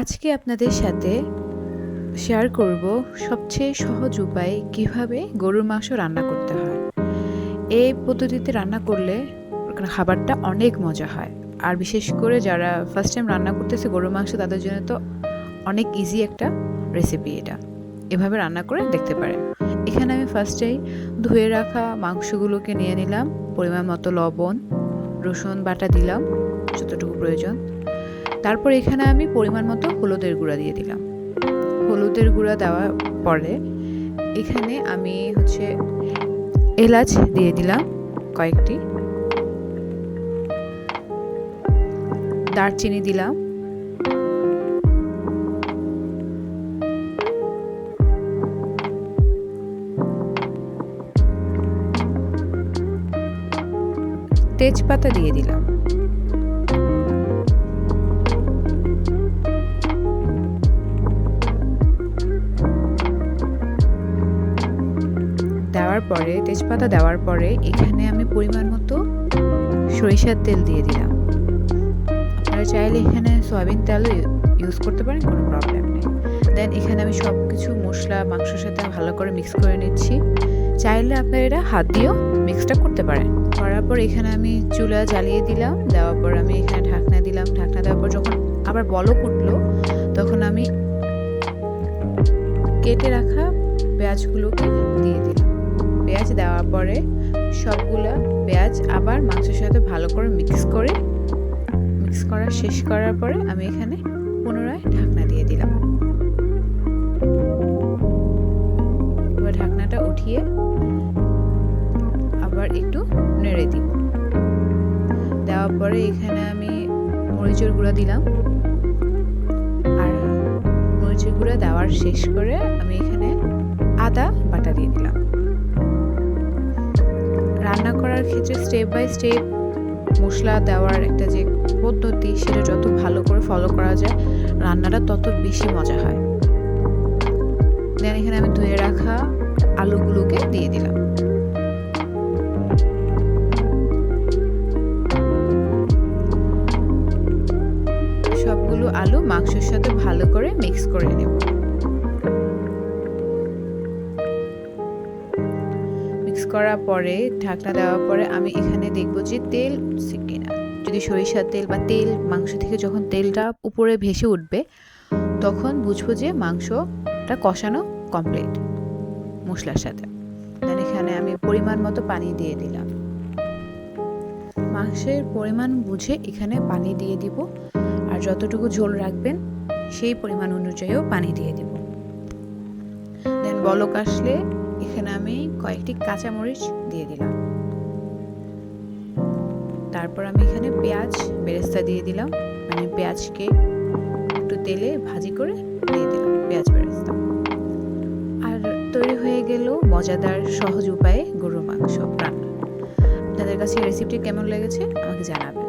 আজকে আপনাদের সাথে শেয়ার করব সবচেয়ে সহজ উপায়ে কীভাবে গরুর মাংস রান্না করতে হয়। এই পদ্ধতিতে রান্না করলে খাবারটা অনেক মজা হয়। আর বিশেষ করে যারা ফার্স্ট টাইম রান্না করতেছে গরুর মাংস, তাদের জন্য তো অনেক ইজি একটা রেসিপি এটা। এভাবে রান্না করে দেখতে পারেন। এখানে আমি ফার্স্টেই ধুয়ে রাখা মাংসগুলোকে নিয়ে নিলাম। পরিমাণ মতো লবণ, রসুন বাটা দিলাম, যতটুকু প্রয়োজন। তারপর এখানে আমি পরিমাণ মতো হলুদের গুঁড়া দিয়ে দিলাম। হলুদের গুঁড়া দেওয়ার পরে এখানে আমি হচ্ছে এলাচ দিয়ে দিলাম কয়েকটি। দারচিনি দিলাম। তেজপাতা দিয়ে দিলাম। দেওয়ার পরে, তেজপাতা দেওয়ার পরে এখানে আমি পরিমাণ মতো সরিষার তেল দিয়ে দিলাম। আপনারা চাইলে এখানে সয়াবিন তেলও ইউজ করতে পারেন, কোনো প্রবলেম নেই। দেন এখানে আমি সব কিছু মশলা, মাংসের সাথে ভালো করে মিক্স করে নিচ্ছি। চাইলে আপনারা এটা হাত দিয়েও মিক্সটা করতে পারেন। করার পর এখানে আমি চুলা জ্বালিয়ে দিলাম, দেওয়ার পর আমি এখানে ঢাকনা দিলাম। ঢাকনা দেওয়ার পর যখন আবার বলক উঠল, তখন আমি কেটে রাখা পেঁয়াজগুলোকে দিয়ে দিলাম। পেঁয়াজ দেওয়ার পরে সবগুলো পেঁয়াজ আবার মাংসের সাথে ভালো করে মিক্স করে মিক্স করা শেষ করার পরে আমি এখানে পুনরায় ঢাকনা দিয়ে দিলাম। এবার ঢাকনাটা উঠিয়ে আবার একটু নেড়ে দিব। দেওয়ার পরে এখানে আমি মরিচের গুঁড়া দিলাম। আর মরিচের গুঁড়া দেওয়ার শেষ করে আমি এখানে আদা বাটা দিয়ে দিলাম। রান্না করার ক্ষেত্রে স্টেপ বাই স্টেপ মশলা দেওয়ার একটা যে পদ্ধতি, সেটা যত ভালো করে ফলো করা যায়, রান্নাটা তত বেশি মজা হয়। দেন এখানে আমি ধুয়ে রাখা আলুগুলোকে দিয়ে দিলাম। সবগুলো আলু মাংসের সাথে ভালো করে মিক্স করে নেব। করার পরে, ঢাকনা দেওয়ার পরে আমি এখানে দেখব যে তেল উঠছে কিনা। যদি সরিষার তেল বা তেল, মাংস থেকে যখন তেলটা উপরে ভেসে উঠবে, তখন বুঝব যে মাংসটা কষানো কমপ্লিট মশলার সাথে। দেন এখানে আমি পরিমাণ মতো পানি দিয়ে দিলাম। মাংসের পরিমাণ বুঝে এখানে পানি দিয়ে দিব, আর যতটুকু ঝোল রাখবেন, সেই পরিমাণ অনুযায়ীও পানি দিয়ে দিব। দেন বলক আসলে এখানে আমি কয়েকটি কাঁচামরিচ দিয়ে দিলাম। তারপর আমি এখানে পেঁয়াজ বেরেস্তা দিয়ে দিলাম। মানে পেঁয়াজকে একটু তেলে ভাজি করে দিয়ে দিলাম, পেঁয়াজ বেরেস্তা। আর তৈরি হয়ে গেল মজাদার সহজ উপায়ে গরুর মাংস রান্না। আপনাদের কাছে রেসিপিটি কেমন লেগেছে আমাকে জানাবেন।